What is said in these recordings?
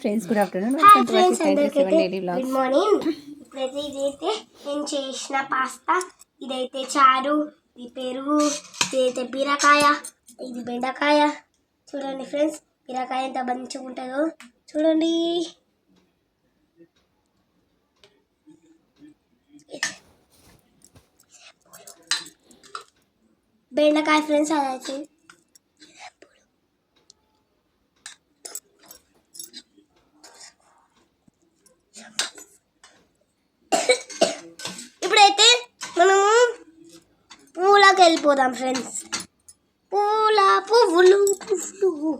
Friends good afternoon hi welcome to friends అందరికైతే good morning ఇప్పుడైతే ఇదైతే నేను చేసిన పాస్తా ఇదైతే చారు ఇది పెరుగు ఇదైతే బీరకాయ ఇది బెండకాయ. చూడండి ఫ్రెండ్స్ బీరకాయ ఎంత మంచిగా ఉంటుందో. చూడండి. బెండకాయ ఫ్రెండ్స్ అదైతే వెళ్ళిపోదాం ఫ్రెండ్స్ పూల పువ్వులు పువ్వులు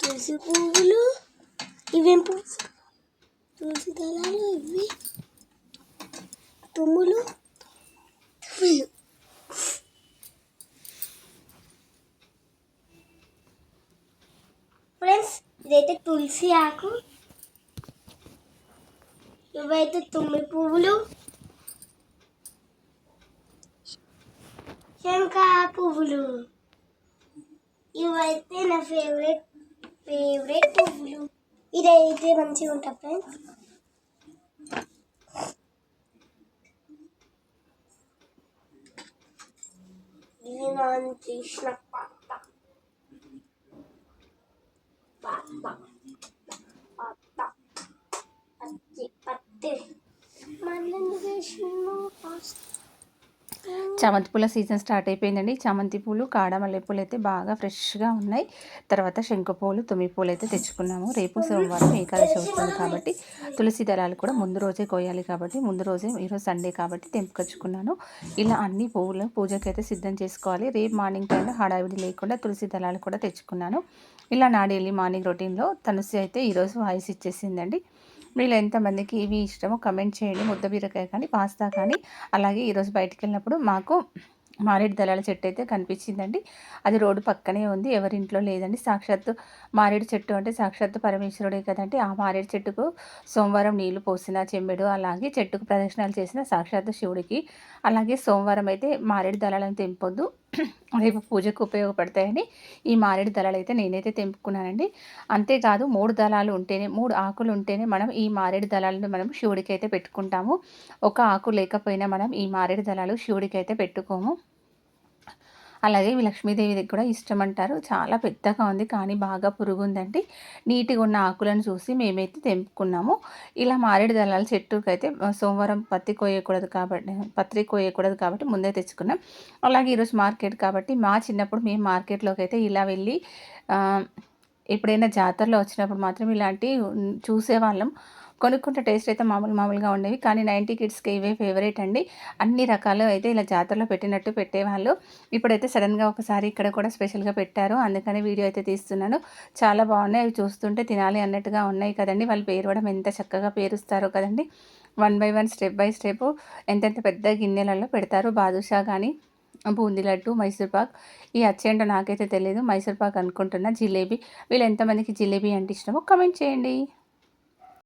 తులసి పువ్వులు. ఇవేం పువ్వు తులసి దళాలు ఇవి. తుమ్ములు. తుమ్ములు. ఫ్రెండ్స్ ఇదైతే తులసి ఆకు. ఇవైతే తుమ్మి పువ్వులు. శంకా పువ్వులు. ఇవైతే నా ఫేవరెట్ ఫేవరెట్ పువ్వులు. ఇదైతే మంచిగా ఉంటా ఫ్రెండ్స్ ఇది చేసిన పాత. పాత పాత పత్తి పత్తి. మళ్ళీ చేసిన పాస్తా. చామంతి పూల సీజన్ స్టార్ట్ అయిపోయిందండి. చామంతి పూలు కాడ మల్లెపూలు అయితే బాగా ఫ్రెష్గా ఉన్నాయి. తర్వాత శంకు పూలు తుమ్మి పూలు అయితే తెచ్చుకున్నాము. రేపు సోమవారం ఏకాదశి వస్తుంది కాబట్టి తులసి దళాలు కూడా ముందు రోజే కోయాలి కాబట్టి ముందు రోజే ఈరోజు సండే కాబట్టి తెంపుకొచ్చుకున్నాను. ఇలా అన్ని పువ్వులు పూజకి అయితే సిద్ధం చేసుకోవాలి. రేపు మార్నింగ్ టైంలో హడావిడి లేకుండా తులసి దళాలు కూడా తెచ్చుకున్నాను. ఇలా నాడేళ్ళి మార్నింగ్ రొటీన్లో తనుసి అయితే ఈరోజు వాయిస్ ఇచ్చేసిందండి. మీలో ఎంతమందికి ఇవి ఇష్టమో కమెంట్ చేయండి. ముద్ద బీరకాయ కానీ పాస్తా కానీ అలాగే ఈరోజు బయటికి వెళ్ళినప్పుడు మాకు మారేడు దళాల చెట్టు అయితే కనిపించిందండి. అది రోడ్డు పక్కనే ఉంది. ఎవరింట్లో లేదండి. సాక్షాత్తు మారేడు చెట్టు అంటే సాక్షాత్తు పరమేశ్వరుడే కదండి. ఆ మారేడు చెట్టుకు సోమవారం నీళ్ళు పోసిన చెమ్మెడు అలాగే చెట్టుకు ప్రదక్షిణాలు చేసిన సాక్షాత్తు శివుడికి అలాగే సోమవారం అయితే మారేడు దళాలను తెంపొద్దు. రేపు పూజకు ఉపయోగపడతాయని ఈ మారేడు దళాలు అయితే నేనైతే తెంపుకున్నానండి. అంతేకాదు మూడు దళాలు ఉంటేనే మూడు ఆకులు ఉంటేనే మనం ఈ మారేడు దళాలను మనం శివుడికి అయితే పెట్టుకుంటాము. ఒక ఆకు లేకపోయినా మనం ఈ మారేడు దళాలు శివుడికి అయితే పెట్టుకోము. అలాగే ఇవి లక్ష్మీదేవికి కూడా ఇష్టం అంటారు. చాలా పెద్దగా ఉంది కానీ బాగా పురుగు ఉందండి నీట్గా ఉన్న ఆకులను చూసి మేమైతే తెంపుకున్నాము. ఇలా మారేడు దళాల చెట్టుకి అయితే సోమవారం పత్తి కోయకూడదు కాబట్టి పత్రి కోయకూడదు కాబట్టి ముందే తెచ్చుకున్నాం. అలాగే ఈరోజు మార్కెట్ కాబట్టి మా చిన్నప్పుడు మేము మార్కెట్లోకి అయితే ఇలా వెళ్ళి ఎప్పుడైనా జాతరలో వచ్చినప్పుడు మాత్రం ఇలాంటి చూసేవాళ్ళం. కొనుక్కుంటే టేస్ట్ అయితే మామూలు మామూలుగా ఉండేవి. కానీ నైంటీ కిడ్స్కి ఇవే ఫేవరెట్ అండి. అన్ని రకాలు అయితే ఇలా జాతరలో పెట్టినట్టు పెట్టేవాళ్ళు. ఇప్పుడైతే సడన్గా ఒకసారి ఇక్కడ కూడా స్పెషల్గా పెట్టారు. అందుకని వీడియో అయితే తీస్తున్నాను. చాలా బాగున్నాయి. అవి చూస్తుంటే తినాలి అన్నట్టుగా ఉన్నాయి కదండి. వాళ్ళు పేరవడం ఎంత చక్కగా పేరుస్తారో కదండి. One by one step by step ఎంతెంత పెద్ద గిన్నెలలో పెడతారు. బాదుషా కానీ బూందీ లడ్డు మైసూర్పాక్ ఈ అచ్చేంటో నాకైతే తెలియదు మైసూర్పాక్ అనుకుంటున్నా. జిలేబీ. వీళ్ళు ఎంతమందికి జిలేబీ అంటే ఇష్టమో కమెంట్ చేయండి.